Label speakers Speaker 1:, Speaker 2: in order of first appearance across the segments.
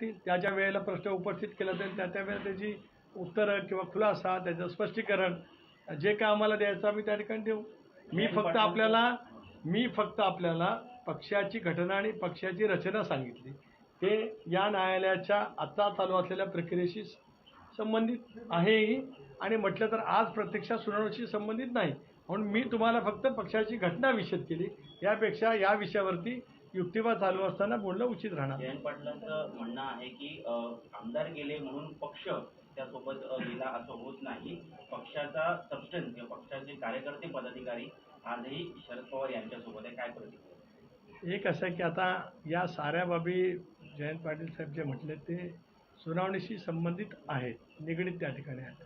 Speaker 1: त्या ज्या वेळेला प्रश्न उपस्थित केला जाईल त्या त्या वेळेला त्याची उत्तरं किंवा खुलासा त्याचं स्पष्टीकरण जे काय आम्हाला द्यायचं आम्ही त्या ठिकाणी देऊ. मी फक्त आपल्याला मी फक्त आपल्याला पक्षाची घटना आणि पक्षाची रचना सांगितली. ते या न्यायालयाच्या आता चालू असलेल्या प्रक्रियेशी संबंधित आहेही आणि म्हटलं तर आज प्रत्यक्षात सुनावणीशी संबंधित नाही. म्हणून मी तुम्हाला फक्त पक्षाची घटना विषद केली. यापेक्षा या विषयावरती युक्तिवाद चालू असताना बोलणं उचित राहणार.
Speaker 2: जयंत पाटलांचं म्हणणं आहे की आमदार गेले म्हणून पक्ष त्यासोबत गेला असं होत नाही. पक्षाचा सबस्टन्स किंवा पक्षाचे कार्यकर्ते पदाधिकारी आजही शरद पवार यांच्यासोबत आहे. काय प्रतिक्रिया?
Speaker 1: एक असं आहे की आता या साऱ्या बाबी जयंत पाटील साहेब जे म्हटले ते सुनावणीशी संबंधित आहेत निगडीत त्या ठिकाणी आहेत.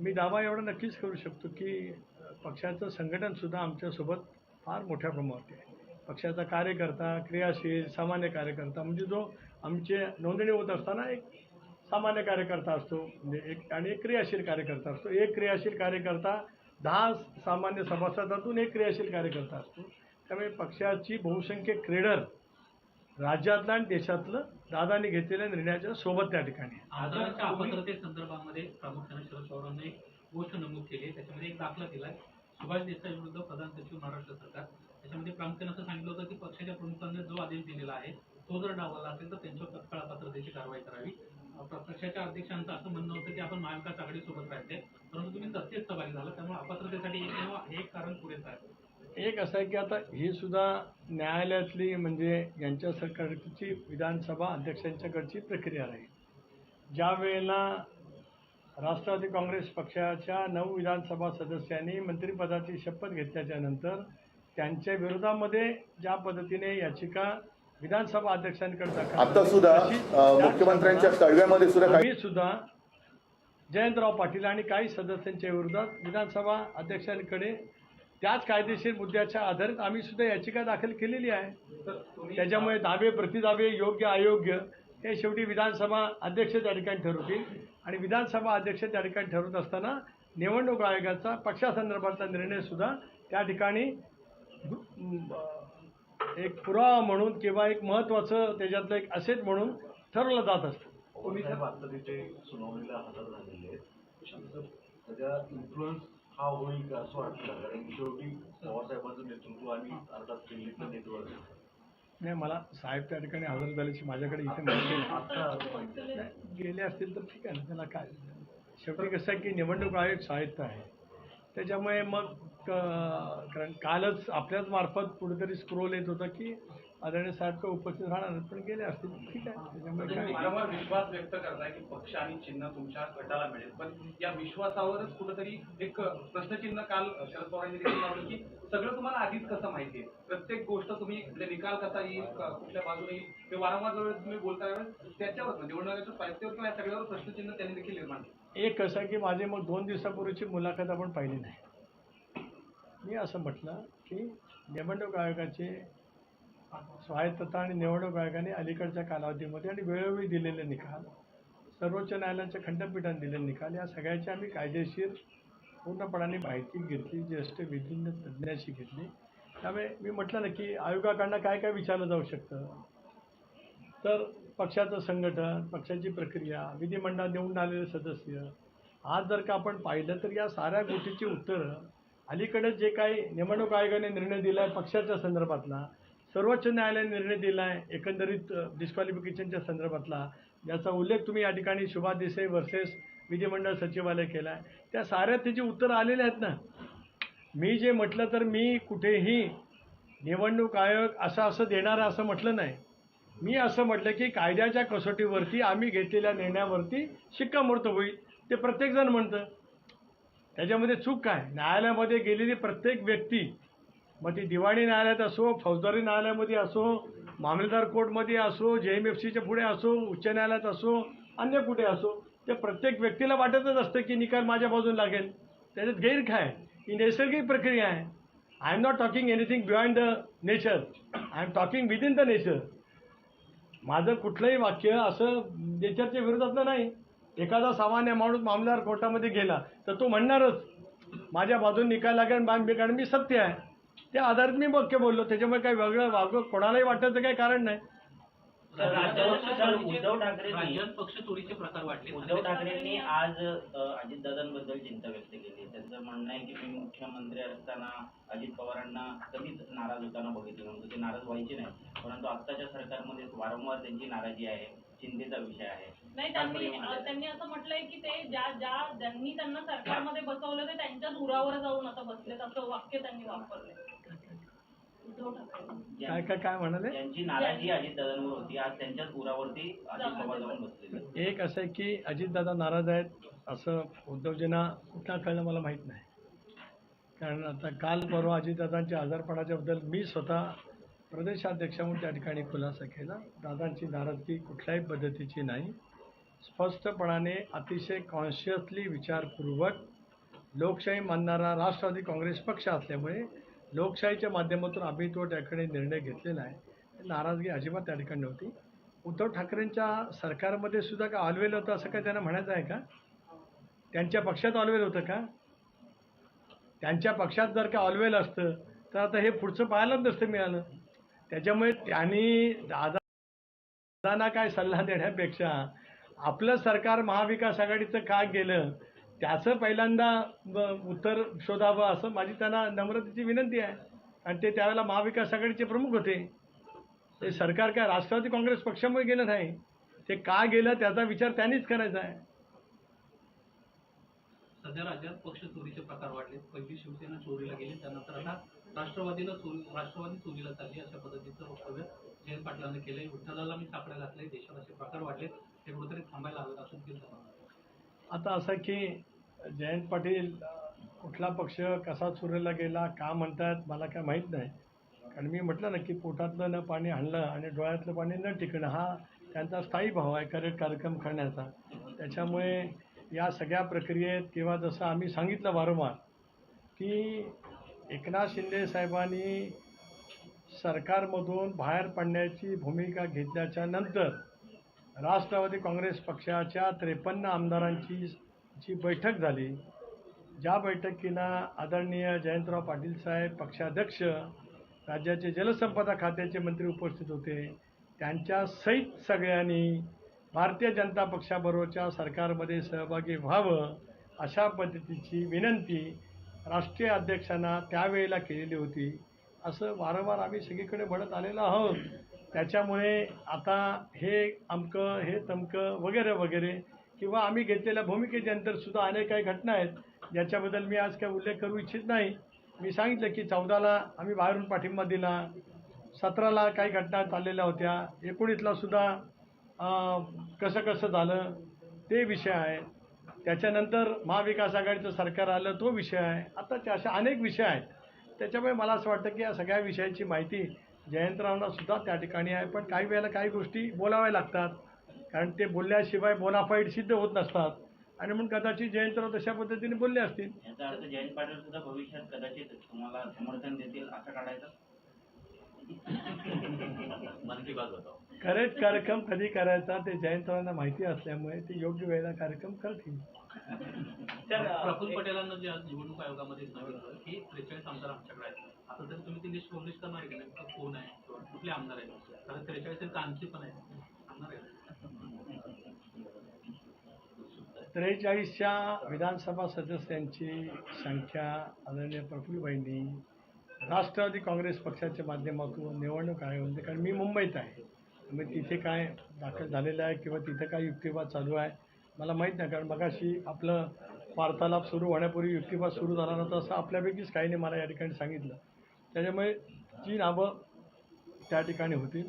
Speaker 1: मी दावा एवढा नक्कीच करू शकतो की पक्षाचं संघटनसुद्धा आमच्यासोबत फार मोठ्या प्रमाणावरती आहे. पक्षाचा कार्यकर्ता क्रियाशील सामान्य कार्यकर्ता म्हणजे जो आमचे नोंदणी होत असताना एक सामान्य कार्यकर्ता असतो म्हणजे एक आणि एक क्रियाशील कार्यकर्ता असतो. एक क्रियाशील कार्यकर्ता दहा सामान्य सभासदातून एक क्रियाशील कार्यकर्ता असतो. त्यामुळे पक्षाची बहुसंख्य क्रेडर राज्यातलं आणि देशातलं दादानी घेतलेल्या निर्णयाच्या सोबत त्या ठिकाणी. आहे.
Speaker 3: आधारच्या अपात्रतेसंदर्भामध्ये प्रामुख्याने शरद पवारांनी गोष्ट नमूद केली त्याच्यामध्ये एक दाखला दिला सुभाष देसाई विरुद्ध प्रधान सचिव महाराष्ट्र सरकार त्याच्यामध्ये प्रामुख्याने असं सांगितलं होतं की पक्षाच्या प्रमुखांनी जो आदेश दिलेला आहे तो जर डावलला असेल तर त्यांच्यावर तत्काळ अपात्रतेची कारवाई करावी. पक्षाच्या अध्यक्षांचं असं म्हणणं होतं की आपण महाविकास आघाडीसोबत राहते परंतु तुम्ही सत्तेत सहभागी झाला त्यामुळे अपात्रतेसाठी एक किंवा एक कारण पुरेसं आहे.
Speaker 1: एक असं आहे की आता ही सुद्धा न्यायालयातली म्हणजे यांच्या सरकारची विधानसभा अध्यक्षांच्याकडची प्रक्रिया राहील ज्या वेळेला राष्ट्रवादी काँग्रेस पक्षाच्या नऊ विधानसभा सदस्यांनी मंत्रिपदाची शपथ घेतल्याच्या नंतर त्यांच्या विरोधामध्ये ज्या पद्धतीने याचिका विधानसभा अध्यक्षांकडे दाखल
Speaker 4: आता सुद्धा मुख्यमंत्र्यांच्या तळव्यामध्ये सुद्धा काही
Speaker 1: आम्ही सुद्धा जयंतराव पाटील आणि काही सदस्यांच्या विरोधात विधानसभा अध्यक्षांकडे त्याच कायदेशीर मुद्द्याच्या आधारित आम्ही सुद्धा याचिका दाखल केलेली आहे. त्याच्यामुळे दावे प्रतिदावे योग्य अयोग्य हे शेवटी विधानसभा अध्यक्ष त्या ठिकाणी ठरवतील. आणि विधानसभा अध्यक्ष त्या ठिकाणी ठरवत असताना निवडणूक आयोगाचा पक्षासंदर्भातला निर्णय सुद्धा त्या ठिकाणी एक पुरावा म्हणून किंवा एक महत्त्वाचं त्याच्यातलं एक असेट म्हणून ठरवलं जात असतं.
Speaker 5: आता तिथे सुनावणीला हजर झालेले आहेत. त्याचा इन्फ्लुएन्स हा होईल का असं वाटतं कारण की शेवटी पवारसाहेबांचं नेतृत्व आणि अर्थात दिल्लीचं नेतृत्व
Speaker 1: नाही मला साहेब त्या ठिकाणी हजर झाल्याची माझ्याकडे इथे माहिती गेले असतील तर ठीक आहे ना त्याला काय? शेवटी कसं आहे की निवडणूक आयोग साहित्य आहे. त्याच्यामुळे मग कारण कालच आपल्याच मार्फत कुठेतरी स्क्रोल येत होतं की आदरणीय साहेब काही उपस्थित राहणार पण गेले असतील. ठीक आहे. त्याच्यामुळे
Speaker 6: वारंवार विश्वास व्यक्त करताय की पक्ष आणि चिन्ह तुमच्या गटाला मिळेल. पण या विश्वासावरच कुठेतरी एक प्रश्नचिन्ह काल शरद पवारांनी देखील की सगळं तुम्हाला आधीच कसं माहिती आहे? प्रत्येक गोष्ट तुम्ही म्हणजे निकाल कसा येईल क- कुठल्या बाजूने येईल ते वारंवार जवळ तुम्ही बोलता त्याच्यावर म्हणजे निवडणुकीच्या पायथ्यावर किंवा या सगळ्यावर प्रश्नचिन्ह त्यांनी देखील निर्माण केलं.
Speaker 1: एक कसं आहे की माझे मग दोन दिवसापूर्वीची मुलाखत आपण पाहिली नाही. मी असं म्हटलं की निवडणूक आयोगाचे स्वायत्तता आणि निवडणूक आयोगाने अलीकडच्या कालावधीमध्ये आणि वेळोवेळी दिलेले निकाल सर्वोच्च न्यायालयाच्या खंडपीठाने दिलेले निकाल या सगळ्याची आम्ही कायदेशीर पूर्णपणाने माहिती घेतली ज्येष्ठ विधिज्ञ तज्ज्ञाशी घेतली. त्यामुळे मी म्हटलं ना की आयोगाकडनं काय काय विचारलं जाऊ शकतं? तर पक्षाचं संघटन पक्षाची प्रक्रिया विधिमंडळ निवडून आलेले सदस्य. आज जर का आपण पाहिलं तर या साऱ्या गोष्टीची उत्तरं अलीकडे जे काही निवडणूक आयोगाने निर्णय दिला आहे पक्षाच्या संदर्भातला सर्वोच्च न्यायालयाने निर्णय दिला आहे एकंदरीत डिस्क्वालिफिकेशनच्या संदर्भातला याचा उल्लेख तुम्ही या ठिकाणी शुभा देसाई वर्सेस विधिमंडळ सचिवालय केला आहे त्या साऱ्या त्याची उत्तरं आलेले आहेत ना. मी जे म्हटलं तर मी कुठेही निवडणूक आयोग असं असं देणार असं म्हटलं नाही. मी असं म्हटलं की कायद्याच्या कसोटीवरती आम्ही घेतलेल्या निर्णयावरती शिक्कामोर्तब होईल. ते प्रत्येकजण म्हणतं. त्याच्यामध्ये चूक काय? न्यायालयामध्ये गेलेली प्रत्येक व्यक्ती मग ती दिवाणी न्यायालयात असो फौजदारी न्यायालयामध्ये असो मामलेदार कोर्टमध्ये असो जे एम एफ सीच्या पुढे असो उच्च न्यायालयात असो अन्य कुठे असो ते प्रत्येक व्यक्तीला वाटतच असतं की निकाल माझ्या बाजून लागेल. त्याच्यात गैर काय ही नैसर्गिक प्रक्रिया आहे. I am not talking anything beyond the nature I am talking with in the nature माझं कुठलंही वाक्य असं नेचरच्या विरोधातलं नाही. एखादा सामान्य माणूस मामलेदार कोर्टामध्ये गेला तर तो म्हणणारच माझ्या बाजून निकाल लागेल बांध कारण मी सत्य आहे. त्या आधारित मी वाक्य बोललो त्याच्यामुळे काही वेगळं वागं कोणालाही वाटायचं काही कारण नाही.
Speaker 2: उद्धव
Speaker 3: राज्यात पक्ष चोरीचे प्रकार वाढले.
Speaker 2: उद्धव ठाकरेंनी आज अजितदादांबद्दल चिंता व्यक्त केली. त्यांचं म्हणणं आहे की मी मुख्यमंत्री असताना अजित पवारांना कधीच नाराज होताना बघितलं नव्हतं. ते नाराज व्हायचे नाही. परंतु आत्ताच्या सरकारमध्ये वारंवार त्यांची नाराजी आहे. चिंतेचा विषय आहे.
Speaker 4: नाही त्यांनी? त्यांनी असं म्हटलंय की ते ज्या ज्या ज्यांनी त्यांना सरकारमध्ये बसवलं ते त्यांच्याच उरावर जाऊन आता बसलेत असं वाक्य त्यांनी वापरलंय.
Speaker 1: काय काय काय म्हणाले?
Speaker 2: ज्यांची नाराजी अजितदादांवर होती आज त्यांच्याच उरावरती अजित पवार जाऊन बसलेले आहेत.
Speaker 1: एक असं आहे की अजितदादा नाराज आहेत असं उद्धवजींना कुठला कळलं मला माहीत नाही. कारण आता काल परवा अजितदादांच्या आजारपणाच्या बद्दल मी स्वतः प्रदेशाध्यक्ष म्हणून त्या ठिकाणी खुलासा केला. दादांची नाराजगी कुठल्याही पद्धतीची नाही. स्पष्टपणाने अतिशय कॉन्शियसली विचारपूर्वक लोकशाही मानणारा राष्ट्रवादी काँग्रेस पक्ष असल्यामुळे लोकशाहीच्या माध्यमातून आम्ही तो त्याकडे निर्णय घेतलेला आहे. नाराजगी अजिबात त्या ठिकाणी नव्हती. उद्धव ठाकरेंच्या सरकारमध्ये सुद्धा का ऑलवेल होतं असं काय त्यांना म्हणायचं आहे का? त्यांच्या पक्षात ऑलवेल होतं का? त्यांच्या पक्षात जर का ऑलवेल असतं तर आता हे पुढचं पाहायलाच नसतं मिळालं. त्याच्यामुळे त्यांनी दादांना काय सल्ला देण्यापेक्षा आपलं सरकार महाविकास आघाडीचं का गेलं त्याचं पहिल्यांदा उत्तर शोधावं असं माझी त्यांना नम्रतेची विनंती आहे. आणि ते त्यावेळेला महाविकास आघाडीचे प्रमुख होते. ते सरकार काय राष्ट्रवादी काँग्रेस पक्षामुळे गेलं नाही. ते का गेलं त्याचा विचार त्यांनीच करायचा आहे.
Speaker 3: सध्या राज्यात पक्ष चोरीचे प्रकार वाढले पहिली शिवसेना चोरीला गेली त्यानंतर आता राष्ट्रवादीला चोरी राष्ट्रवादी चोरीला चालली अशा पद्धतीचं वक्तव्य जयंत पाटलांनी केले विठ्ठलाला मी सापड्या घातले देशात असे प्रकार वाढले ते कुठेतरी थांबायला हवेत असं केलं
Speaker 1: आता असं की जयंत पाटील कुठला पक्ष कसा चोरीला गेला का म्हणतात मला काय माहीत नाही. कारण मी म्हटलं ना की पोटातलं न पाणी आणलं आणि डोळ्यातलं पाणी न टिकणं हा त्यांचा स्थायी भाव आहे कार्यक्रम करण्याचा. त्याच्यामुळे या सगळ्या प्रक्रियेत किंवा जसं आम्ही सांगितलं वारंवार की एकनाथ शिंदे साहेबांनी सरकारमधून बाहेर पडण्याची भूमिका घेतल्याच्या नंतर राष्ट्रवादी काँग्रेस पक्षाच्या त्रेपन्न आमदारांची जी बैठक झाली ज्या बैठकीला आदरणीय जयंतराव पाटील साहेब पक्षाध्यक्ष राज्याचे जलसंपदा खात्याचे मंत्री उपस्थित होते त्यांच्या सहित सगळ्यांनी भारतीय जनता पक्षाबरोबरच्या सरकारमध्ये सहभागी व्हावं अशा पद्धतीची विनंती राष्ट्रीय अध्यक्षांना त्यावेळेला केलेली होती. असं वारंवार आम्ही सगळीकडे म्हणत आलेलो आहोत. त्याच्यामुळे आता हे अमकं हे तमकं वगैरे वगैरे किंवा आम्ही घेतलेल्या भूमिकेच्या सुद्धा अनेक काही घटना आहेत. ज्याच्याबद्दल मी आज काही उल्लेख करू इच्छित नाही. मी सांगितलं की चौदाला आम्ही बाहेरून पाठिंबा दिला. सतराला काही घटना चाललेल्या होत्या. एकोणीसला सुद्धा कसं कसं झालं ते विषय आहे. त्याच्यानंतर महाविकास आघाडीचं सरकार आलं तो विषय आहे. आत्ताच्या अशा अनेक विषय आहेत. त्याच्यामुळे मला असं वाटतं की या सगळ्या विषयांची माहिती जयंतरावना सुद्धा त्या ठिकाणी आहे. पण काही वेळेला काही गोष्टी बोलाव्या लागतात. कारण ते बोलल्याशिवाय बोनाफाईड सिद्ध होत नसतात. आणि म्हणून कदाचित जयंतराव तशा पद्धतीने बोलले असतील.
Speaker 2: याचा अर्थ जयंत पाटील सुद्धा भविष्यात कदाचित तुम्हाला समर्थन देतील असं काढायचं?
Speaker 1: करेक्ट कार्यक्रम कधी करायचा ते जयंतरावांना माहिती असल्यामुळे ते योग्य वेळेला कार्यक्रम करतील.
Speaker 3: प्रफुल्ल पटेलांना जे आज निवडणूक आयोगामध्ये सांगितलं की त्रेचाळीस आमदार आमच्याकडे आहेत. आता तर तुम्ही ती लिस्ट पब्लिश करणार आहे की नाही कोण आहे किंवा कुठले आमदार आहेत? कारण त्रेचाळीस आहेत आणखी पण आहे सांगणार आहे
Speaker 1: त्रेचाळीसच्या विधानसभा सदस्यांची संख्या आदरणीय प्रफुल्लबाईंनी राष्ट्रवादी काँग्रेस पक्षाच्या माध्यमातून निवडणूक आयोगामध्ये कारण मी मुंबईत आहे. त्यामुळे तिथे काय दाखल झालेलं आहे किंवा तिथे काय युक्तिवाद चालू आहे मला माहीत नाही. कारण मगाशी आपलं वार्तालाप सुरू होण्यापूर्वी युक्तिवाद सुरू झाला नव्हता असं आपल्यापैकीच काहीने मला या ठिकाणी सांगितलं. त्याच्यामुळे जी नावं त्या ठिकाणी होतील.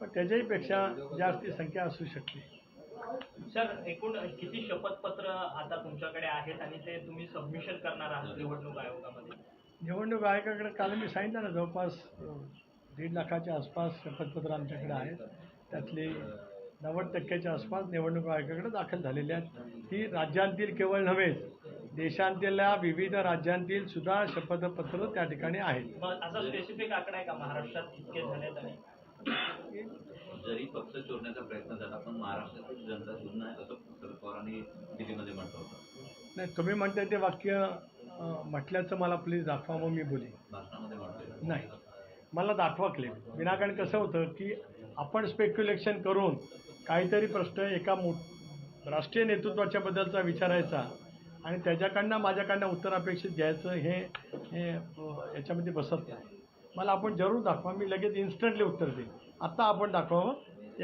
Speaker 1: पण त्याच्याहीपेक्षा जास्ती संख्या असू शकते.
Speaker 7: सर एकूण किती शपथपत्र आता तुमच्याकडे आहेत आणि ते तुम्ही सबमिशन करणार आहात निवडणूक आयोगामध्ये?
Speaker 1: निवडणूक आयोगाकडे काल मी सांगितलं ना जवळपास दीड लाखाच्या आसपास शपथपत्र आमच्याकडे आहेत. त्यातली नव्वद टक्क्याच्या आसपास निवडणूक आयोगाकडे दाखल झालेली आहेत. ही राज्यांतील केवळ नव्हेच देशांतल्या विविध राज्यांतील सुद्धा शपथपत्र त्या ठिकाणी आहेत.
Speaker 7: असा स्पेसिफिक आकडा आहे का? महाराष्ट्रात इतके झालेत आणि
Speaker 8: जरी पक्ष चोरण्याचा प्रयत्न झाला पण महाराष्ट्रातील जनता सुद्धा नाही असं शरद पवारांनी दिल्लीमध्ये म्हटलं होतं.
Speaker 1: नाही तुम्ही म्हणताय ते वाक्य म्हटल्याचं मला प्लीज दाखवा मग मी बोलेन. नाही. मला दाखवा क्लिप विनाकारण कसं होतं की आपण स्पेक्युलेशन करून काहीतरी प्रश्न एका मो राष्ट्रीय नेतृत्वाच्या बद्दलचा विचारायचा आणि त्याच्याकडनं माझ्याकडनं उत्तर अपेक्षित घ्यायचं हे हे याच्यामध्ये बसत नाही. मला आपण जरूर दाखवा मी लगेच इन्स्टंटली उत्तर देईन. आत्ता आपण दाखवावं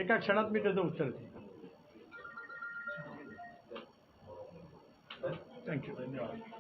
Speaker 1: एका क्षणात मी त्याचं उत्तर देईन. थँक्यू. धन्यवाद.